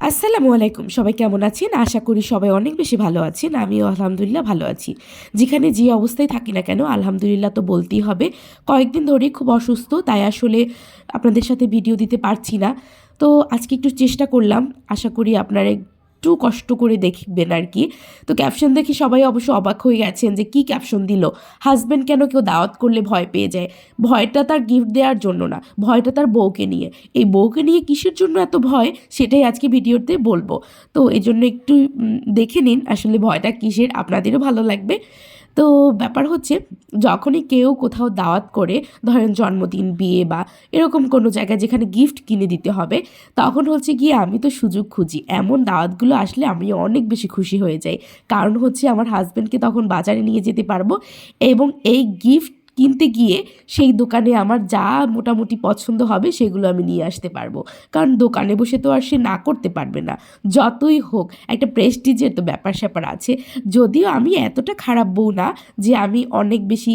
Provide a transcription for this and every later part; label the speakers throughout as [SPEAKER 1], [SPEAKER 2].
[SPEAKER 1] আসসালামু আলাইকুম। সবাই কেমন আছেন? আশা করি সবাই অনেক বেশি ভালো আছেন। আমিও আলহামদুলিল্লাহ ভালো আছি। যেখানে যে অবস্থায় থাকি না কেন, আলহামদুলিল্লাহ তো বলতেই হবে, কয়েকদিন ধরেই খুব অসুস্থ, তাই আসলে আপনাদের সাথে ভিডিও দিতে পারছি না। তো আজকে একটু চেষ্টা করলাম। আশা করি আপনারা একটু কষ্ট করে দেখবেন আর কি। তো ক্যাপশন দেখে সবাই অবশ্য অবাক হয়ে গেছেন যে কি ক্যাপশন দিল? হাজব্যান্ড কেন কেউ দাওয়াত করলে ভয় পেয়ে যায়? ভয়টা তার গিফট দেওয়ার জন্য না, ভয়টা তার বউকে নিয়ে। এই বউকে নিয়ে কিসের জন্য এত ভয়? সেটাই আজকে ভিডিওতে বলব। তো এই জন্য একটু দেখে নিন আসলে ভয়টা কিসের, আপনাদেরও ভালো লাগবে। তো ব্যাপার হচ্ছে, যখনই কেউ কোথাও দাওয়াত করে, ধরেন জন্মদিন, বিয়ে বা এরকম কোনো জায়গায় যেখানে গিফট কিনে দিতে হবে, তখন হচ্ছে গিয়ে আমি তো সুযোগ খুঁজি। এমন দাওয়াতগুলো আসলে আমি অনেক বেশি খুশি হয়ে যাই। কারণ হচ্ছে আমার হাজব্যান্ডকে তখন বাজারে নিয়ে যেতে পারব এবং এই গিফট কিনতে গিয়ে সেই দোকানে আমার যা মোটামুটি পছন্দ হবে সেগুলো আমি নিয়ে আসতে পারব। কারণ দোকানে বসে তো আর সে না করতে পারবে না। যতই হোক, একটা প্রেস্টিজের তো ব্যাপার স্যাপার আছে। যদিও আমি এতটা খারাপ বউ না যে আমি অনেক বেশি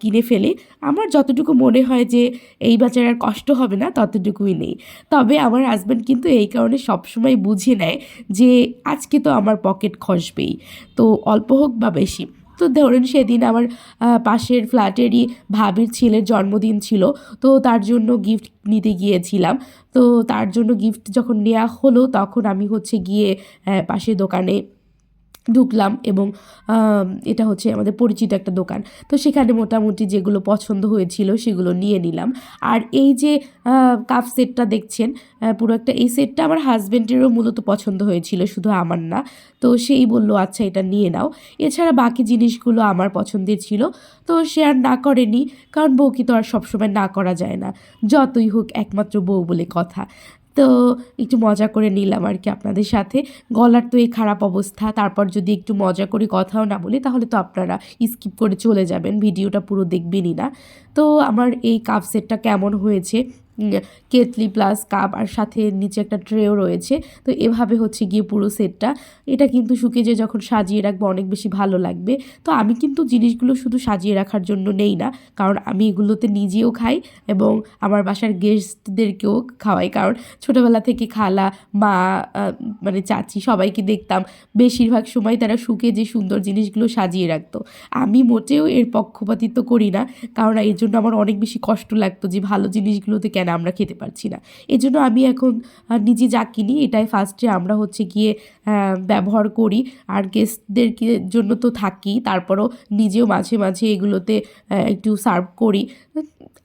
[SPEAKER 1] কিনে ফেলি। আমার যতটুকু মনে হয় যে এই বাচ্চার আর কষ্ট হবে না, ততটুকুই নেই। তবে আমার হাজব্যান্ড কিন্তু এই কারণে সবসময় বুঝে নেয় যে আজকে তো আমার পকেট খসবেই। তো অল্প হোক বা বেশি তো ধরুন সেদিন আমার পাশের ফ্ল্যাটেরই ভাবির ছেলের জন্মদিন ছিল, তো তার জন্য গিফট নিতে গিয়েছিলাম। তো তার জন্য গিফট যখন নেওয়া হলো তখন আমি হচ্ছে গিয়ে পাশে পাশের দোকানে ঢুকলাম এবং এটা হচ্ছে আমাদের পরিচিত একটা দোকান। তো সেখানে মোটামুটি যেগুলো পছন্দ হয়েছিল সেগুলো নিয়ে নিলাম। আর এই যে কাপ সেটটা দেখছেন পুরো একটা, এই সেটটা আমার হাজব্যান্ডেরও মূলত পছন্দ হয়েছিল, শুধু আমার না। তো সেই বলল আচ্ছা এটা নিয়ে নাও। এছাড়া বাকি জিনিসগুলো আমার পছন্দের ছিল। তো সে আর না করেনি, কারণ বউকে তো আর সবসময় না করা যায় না। যতই হোক, একমাত্র বউ বলে কথা। তো একটু মজা করে নিলাম আর কি আপনাদের সাথে। গলার তো এই খারাপ অবস্থা, তারপর যদি একটু মজা করে কথাও না বলি, তাহলে তো আপনারা স্কিপ করে চলে যাবেন, ভিডিওটা পুরো দেখবেনই না। তো আমার এই কাপ সেটটা কেমন হয়েছে? কেতলি প্লাস কাপ আর সাথে নিচে একটা ট্রেও রয়েছে। তো এভাবে হচ্ছে গিয়ে পুরো সেটটা। এটা কিন্তু শুকিয়ে যে যখন সাজিয়ে রাখব অনেক বেশি ভালো লাগবে। তো আমি কিন্তু জিনিসগুলো শুধু সাজিয়ে রাখার জন্য নেই না, কারণ আমি এগুলোতে নিজেও খাই এবং আমার বাসার গেস্টদেরকেও খাওয়াই। কারণ ছোটোবেলা থেকে খালা, মা মানে চাচি সবাইকে দেখতাম বেশিরভাগ সময় তারা শুকে যে সুন্দর জিনিসগুলো সাজিয়ে রাখতো। আমি মোটেও এর পক্ষপাতিত্ব করি না, কারণ এর জন্য আমার অনেক বেশি কষ্ট লাগতো যে ভালো জিনিসগুলোতে কেন আমরা খেতে পারছি না। এই জন্য আমি এখন নিজে যা কিনি, এটাই ফার্স্টে আমরা হচ্ছে গিয়ে ব্যবহার করি। আর গেস্টদেরকে জন্য তো থাকি, তারপরও নিজেও মাঝে মাঝে এগুলোতে একটু সার্ভ করি।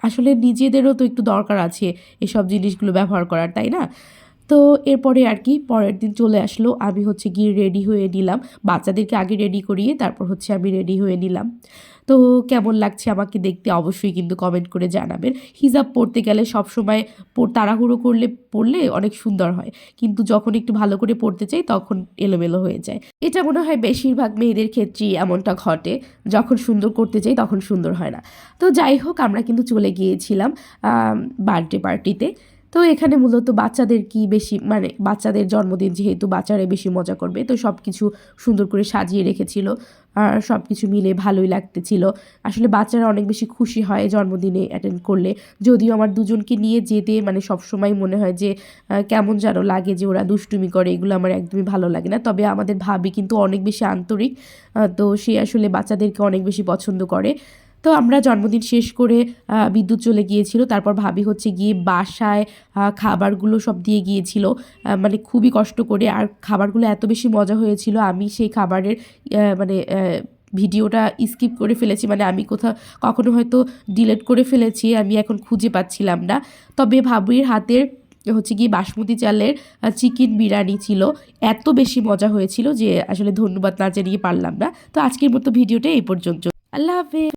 [SPEAKER 1] আসলে নিজেদেরও তো একটু দরকার আছে এসব জিনিসগুলো ব্যবহার করার, তাই না? তো এরপরে আর কি, পরের দিন চলে আসলো, আমি হচ্ছে গিয়ে রেডি হয়ে নিলাম। বাচ্চাদেরকে আগে রেডি করিয়ে, তারপর হচ্ছে আমি রেডি হয়ে নিলাম। তো কেমন লাগছে আমাকে দেখতে অবশ্যই কিন্তু কমেন্ট করে জানাবেন। হিজাব পড়তে গেলে সবসময় তাড়াহুড়ো করলে, পড়লে অনেক সুন্দর হয়। কিন্তু যখন একটু ভালো করে পড়তে চাই তখন এলোমেলো হয়ে যায়। এটা মনে হয় বেশিরভাগ মেয়েদের ক্ষেত্রেই এমনটা ঘটে। যখন সুন্দর করতে চাই তখন সুন্দর হয় না। তো যাই হোক, আমরা কিন্তু চলে গিয়েছিলাম বার্থডে পার্টিতে তো এখানে মূলত বাচ্চাদের কি বেশি মানে বাচ্চাদের জন্মদিন যেহেতু বাচ্চারা বেশি মজা করবে, তো সব কিছু সুন্দর করে সাজিয়ে রেখেছিল, আর সব কিছু মিলে ভালোই লাগতেছিল। আসলে বাচ্চারা অনেক বেশি খুশি হয় জন্মদিনে অ্যাটেন্ড করলে। যদিও আমার দুজনকে নিয়ে যেতে মানে সব সময় মনে হয় যে কেমন যেন লাগে যে ওরা দুষ্টুমি করে, এগুলো আমার একদমই ভালো লাগে না। তবে আমাদের ভাবি কিন্তু অনেক বেশি আন্তরিক তো সে আসলে বাচ্চাদেরকে অনেক বেশি পছন্দ করে। তো আমরা জন্মদিন শেষ করে বিদ্যুৎ চলে গিয়েছিল। তারপর ভাবি হচ্ছে গিয়ে বাসায় খাবারগুলো সব দিয়ে গিয়েছিল। মানে খুবই কষ্ট করে। আর খাবারগুলো এত বেশি মজা হয়েছিল, আমি সেই খাবারের মানে ভিডিওটা স্কিপ করে ফেলেছি। মানে আমি কোথাও, কখনো হয়তো ডিলিট করে ফেলেছি, আমি এখন খুঁজে পাচ্ছিলাম না। তবে ভাবির হাতের হচ্ছে গিয়ে বাসমতি চালের চিকেন বিরিয়ানি ছিল। এত বেশি মজা হয়েছিল যে আসলে ধন্যবাদ না জানিয়ে পারলাম না। তো আজকের মতো ভিডিওটা এই পর্যন্ত। আল্লাহ হাফেজ।